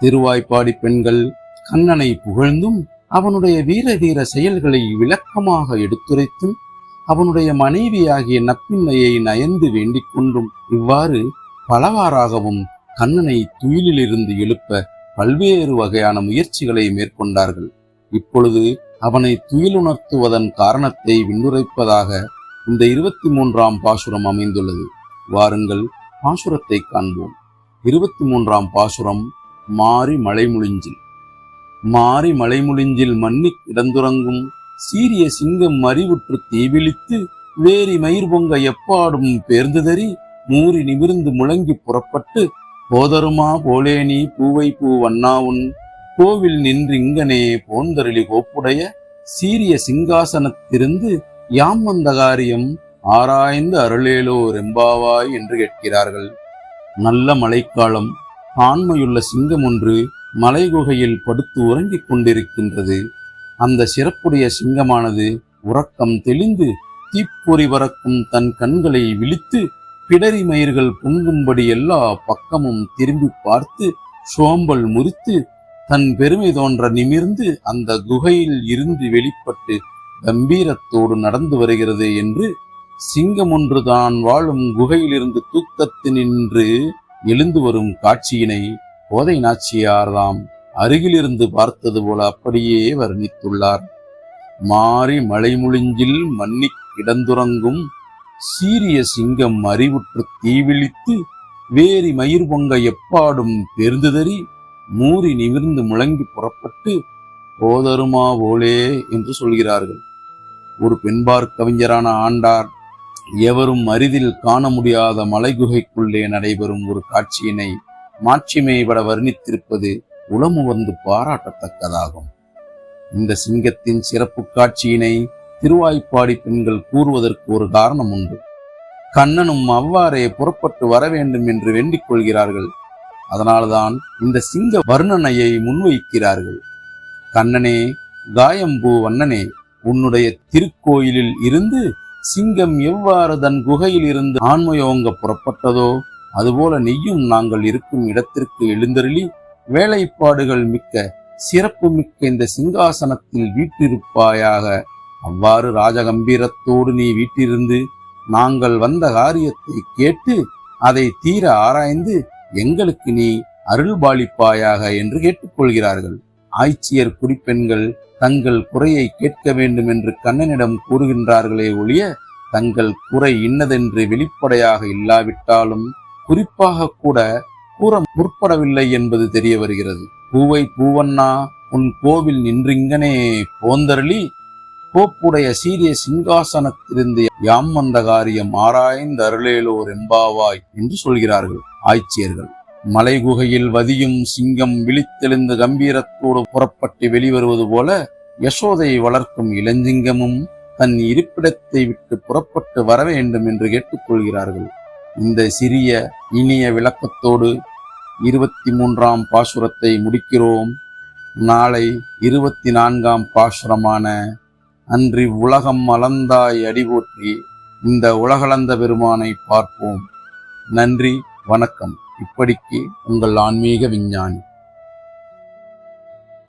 திருவாய்ப்பாடி பெண்கள் கண்ணனை புகழ்ந்தும் அவனுடைய வீர தீர செயல்களை விளக்கமாக எடுத்துரைத்தும் அவனுடைய மனைவியாகிய நப்பின்மையை நயந்து வேண்டிக் கொண்டும் இவ்வாறு பலவாறாகவும் கண்ணனை துயிலிலிருந்து எழுப்ப பல்வேறு வகையான முயற்சிகளை மேற்கொண்டார்கள். இப்பொழுது அவனை துயிலுணர்த்துவதன் காரணத்தை விண்ணுரைப்பதாக இந்த இருபத்தி மூன்றாம் பாசுரம் அமைந்துள்ளது. வாருங்கள் பாசுரத்தை காண்போம். இருபத்தி மூன்றாம் பாசுரம் மாறி மலைமுழிஞ்சில். மாறி மலைமுழிஞ்சில் மன்னி கிடந்துறங்கும் சீரிய சிங்கம் மறிவுற்று தீவிழித்து வேரி மயிர் பொங்க எப்பாடும் பேர்ந்துதறி மூறி நிமிர்ந்து முழங்கி புறப்பட்டு போதருமா போலேனி பூவை பூ வண்ணாவுன் கோவில் நின்று இங்கனே போந்தருளி கோப்புடைய சீரிய சிங்காசனத்திருந்து யாம் வந்த காரியம் ஆராய்ந்து அருளேலோ ரெம்பாவாய் என்று கேட்கிறார்கள். நல்ல மழைக்காலம் ஆண்மையுள்ள சிங்கம் ஒன்று மலைகுகையில் படுத்து உறங்கிக் கொண்டிருக்கின்றது. அந்த சிறப்புடைய சிங்கமானது உறக்கம் தெளிந்து தீப்பொறி பறக்கும் தன் கண்களை விழித்து பிடரி மயிர்கள் பொங்கும்படி எல்லா பக்கமும் திரும்பி பார்த்து சோம்பல் முறித்து தன் பெருமை தோன்ற நிமிர்ந்து அந்த குகையில் இருந்து வெளிப்பட்டு கம்பீரத்தோடு நடந்து வருகிறது என்று சிங்கம் ஒன்று தான் வாழும் குகையிலிருந்து தூக்கத்து நின்று எழுந்து வரும் காட்சியினை கோதை நாச்சியார்தாம் அருகிலிருந்து பார்த்தது போல அப்படியே வர்ணித்துள்ளார். மாறி மலைமுழிஞ்சில் மன்னி கிடந்துறங்கும் சீரிய சிங்கம் அறிவுற்று தீவிழித்து வேரி மயிர் பொங்க எப்பாடும் பெருந்துதறி மூறி நிமிர்ந்து முழங்கி புறப்பட்டு போதருமா போலே என்று சொல்கிறார்கள். ஒரு பெண்பார் கவிஞரான ஆண்டார் எவரும் அரிதில் காண முடியாத மலைகுகைக்குள்ளே நடைபெறும் ஒரு காட்சியினை மாட்சிமைப்பட வர்ணித்திருப்பது உளமு வந்து பாராட்டத்தக்கதாகும். இந்த சிங்கத்தின் சிறப்பு காட்சியினை திருவாய்ப்பாடி பெண்கள் கூறுவதற்கு ஒரு காரணம் உண்டு. கண்ணனும் அவ்வாறே புறப்பட்டு வர வேண்டும் என்று வேண்டிக் கொள்கிறார்கள். அதனால்தான் இந்த சிங்க வர்ணனையை முன்வைக்கிறார்கள். கண்ணனே காயம்பூ வண்ணனே உன்னுடைய திருக்கோயிலில் இருந்து சிங்கம் எவ்வாறு தன் குகையில் இருந்து ஆண்மையோங்க புறப்பட்டதோ அதுபோல நீயும் நாங்கள் இருக்கும் இடத்திற்கு எழுந்தருளி வேலைப்பாடுகள் மிக்க சிறப்பு மிக்க இந்த சிங்காசனத்தில் வீட்டிருப்பாயாக. அவ்வாறு ராஜகம்பீரத்தோடு நீ வீட்டிருந்து நாங்கள் வந்த காரியத்தை கேட்டு அதை தீர ஆராய்ந்து எங்களுக்கு நீ அருள்பாலிப்பாயாக என்று கேட்டுக்கொள்கிறார்கள். ஆய்ச்சியர் குறிப்பெண்கள் தங்கள் குறையை கேட்க வேண்டும் என்று கண்ணனிடம் கூறுகின்றார்களே ஒழிய தங்கள் குறை இன்னதென்று வெளிப்படையாக இல்லாவிட்டாலும் குறிப்பாக கூட கூற முற்படவில்லை என்பது தெரிய வருகிறது. பூவை பூவண்ணா உன் கோவில் நின்றிங்கனே போந்தருளி கோப்புடைய சீரிய சிங்காசனத்திலிருந்து யாம் வந்த காரியம் ஆராய்ந்து அருளேலோர் எம்பாவாய் என்று சொல்கிறார்கள். ஆய்ச்சியர்கள். மலைகுகையில் வதியும் சிங்கம் விழித்தெழுந்த கம்பீரத்தோடு புறப்பட்டு வெளிவருவது போல யசோதை வளர்க்கும் இளஞ்சிங்கமும் தன் இருப்பிடத்தை விட்டு புறப்பட்டு வர வேண்டும் என்று கேட்டுக்கொள்கிறார்கள். இந்த சிறிய இனிய விளக்கத்தோடு இருபத்தி மூன்றாம் பாசுரத்தை முடிக்கிறோம். நாளை இருபத்தி நான்காம் பாசுரமான அன்றி உலகம் அளந்தாய் அடிபோற்றி இந்த உலகளந்த பெருமானை பார்ப்போம். நன்றி வணக்கம். இப்படிக்கு உங்கள் ஆன்மீக விஞ்ஞானி.